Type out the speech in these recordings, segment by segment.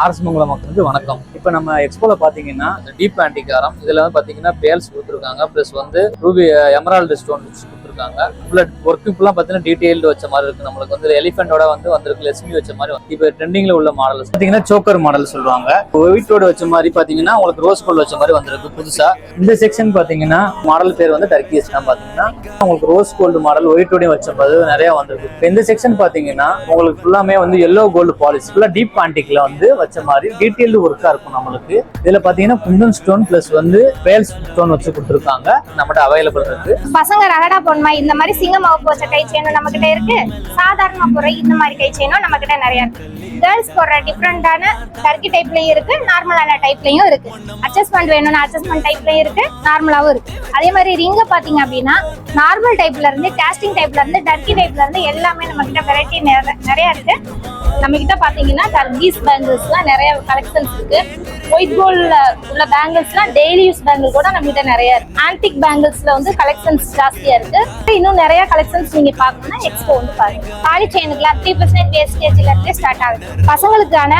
அரசமங்கலம் மக்களுக்கு வணக்கம். இப்போ நம்ம எக்ஸ்போல பார்த்தீங்கன்னா டீப் ஆண்டிகாரம் இதில் வந்து பார்த்தீங்கன்னா பேல்ஸ் கொடுத்துருக்காங்க. ப்ளஸ் வந்து ரூபி எமரால்டு ஸ்டோன் கொடுத்துருக்காங்க. ஃபுல்லா ஒர்க்கு பாத்தீங்கன்னா டீடைல்டு வச்ச மாதிரி இருக்கு. நம்மளுக்கு வந்து எலிஃபென்ட்டோட வந்து வந்திருக்கு லெஸ்மி வச்ச மாதிரி வந்து. இப்போ ட்ரெண்டிங்ல உள்ள மாடல் பாத்தீங்கன்னா சோக்கர் மாடல் சொல்லுவாங்க. ஒயிட்டோட வச்ச மாதிரி பாத்தீங்கன்னா உங்களுக்கு ரோஸ் கோல்டு வச்ச மாதிரி வந்திருக்கு புதுசா. இந்த செக்ஷன் பாத்தீங்கன்னா மாடல் பேர் வந்து டர்க்கிஸ் தான் பாத்தீங்கன்னா. உங்களுக்கு ரோஸ் கோல்டு மாடல் ஒயிட்டோடய வச்ச மாதிரி நிறைய வந்திருக்கு. இந்த செக்ஷன் பாத்தீங்கன்னா உங்களுக்கு ஃபுல்லாமே வந்து எல்லோ கோல்டு பாலிஷ் ஃபுல்லா டீப் பாண்டிக்ல வந்து வச்ச மாதிரி டீடைல்டு ஒர்க்கா இருக்கும் நம்மளுக்கு. இதுல பாத்தீங்கன்னா குந்தன் ஸ்டோன் பிளஸ் வந்து பேல் ஸ்டோன் வச்சு கொடுத்துருக்காங்க. நம்மகிட்ட அவைலபிள் இருக்கு. பசங்க ரகடா பொண்மை இந்த மாதிரி சிங்கமாக போச்ச கை செயினும் நம்ம கிட்ட இருக்கு. சாதாரண போற இந்த மாதிரி கை செயினும் நம்ம கிட்ட நிறைய இருக்கு. கேர்ள்ஸ் போடுற டிஃப்ரெண்டான டர்க்கி டைப்லயும் இருக்கு நார்மலான டைப்லயும் இருக்கு. அட்ஜஸ்ட்மெண்ட் வேணும்னா அட்ஜஸ்ட்மெண்ட் டைப்லயும் இருக்கு நார்மலாவும் இருக்கு. அதே மாதிரி ரிங்க பாத்தீங்க அப்படின்னா நார்மல் டைப்ல இருந்து கேஸ்டிங் டைப்ல இருந்து டர்க்கி டைப்ல இருந்து எல்லாமே நம்ம கிட்ட வெரைட்டி நிறைய இருக்கு. நம்ம கிட்ட பாத்தீங்கன்னா டர்கீஸ் பேங்கிள்ஸ்லாம் நிறைய கலெக்ஷன்ஸ் இருக்கு. ஒயிட் கோல்ட்ல உள்ள பேங்கிள்ஸ்லாம் டெய்லி யூஸ் பேங்கிள் கூட நம்ம கிட்ட நிறைய இருக்கு. ஆன்டிக் பேங்கிள்ஸ்ல வந்து கலெக்ஷன்ஸ் ஜாஸ்தியா இருக்கு. இன்னும் நிறைய கலெக்ஷன்ஸ் நீங்க பாக்கணும்னா எக்ஸ்போ வந்து பாருங்க. தாலி செயினுக்குலாம் த்ரீ பர்சன்ட் வேஸ்டேஜ்ல இருந்து ஸ்டார்ட் ஆகுது. பசங்களுக்கான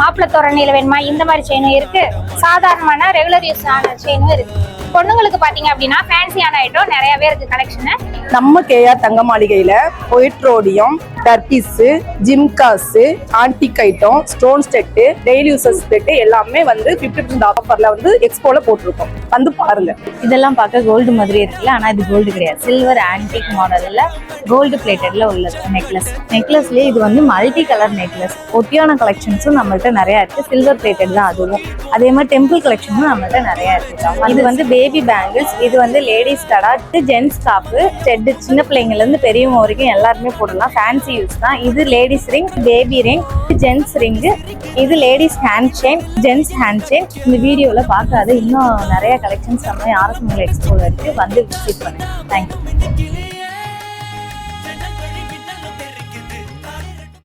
மாப்பிள்ளை தோரணையில வேணுமா? இந்த மாதிரி செயினும் இருக்கு. சாதாரணமான ரெகுலர் யூஸ் ஆன செயினும் இருக்கு. பொண்ணுங்களுக்கு பாத்தீங்க அப்படின்னா ஃபேன்சியான ஐட்டம் நிறையவே இருக்கு கலெக்ஷன் நம்ம கேஆர் தங்க மாளிகையில white rhodium turquoise ஜிம்காஸ் antique item stone set daily uses set எல்லாமே வந்து பிப்டி பர்சன்ட் ஆஃபர்ல வந்து எக்ஸ்போல போட்டிருக்கோம். வந்து பாருங்க. இதெல்லாம் பார்க்க கோல்டு மாதிரி இருக்குல்ல ஆனா இது கோல்டு கிடையாது. சில்வர் ஆன்டிக் மாடல்ல கோல்டு பிளேட்டட்ல உள்ளது நெக்லஸ் நெக்லஸ்லயே இது வந்து மல்டி கலர் நெக்லஸ் ஒட்டியான கலெக்ஷன்ஸும் நம்மள்ட்ட நிறைய இருக்கு. சில்வர் பிளேட்டட் தான் அதுவும். அதே மாதிரி டெம்பிள் கலெக்ஷனும் நம்மள்ட்ட நிறைய இருக்கு. இது வந்து பேபி பேங்கிள்ஸ் இது வந்து லேடிஸ் கடாட்டு ஜென்ஸ் காப்பு செட்டு சின்ன பிள்ளைங்கள்ல இருந்து பெரியவங்க வரைக்கும் எல்லாருமே போடலாம். ஃபேன்சி யூஸ் தான். இது ladies ring baby ring gents ring இது ladies hand chain gents hand chain இந்த வீடியோல பார்க்காத. இன்னும் நிறைய கலெக்ஷன்ஸ் நம்ம ஆர்எஸ் எக்ஸ்போல இருக்கு வந்து விசிட் பண்ணுங்க. தேங்க்யூ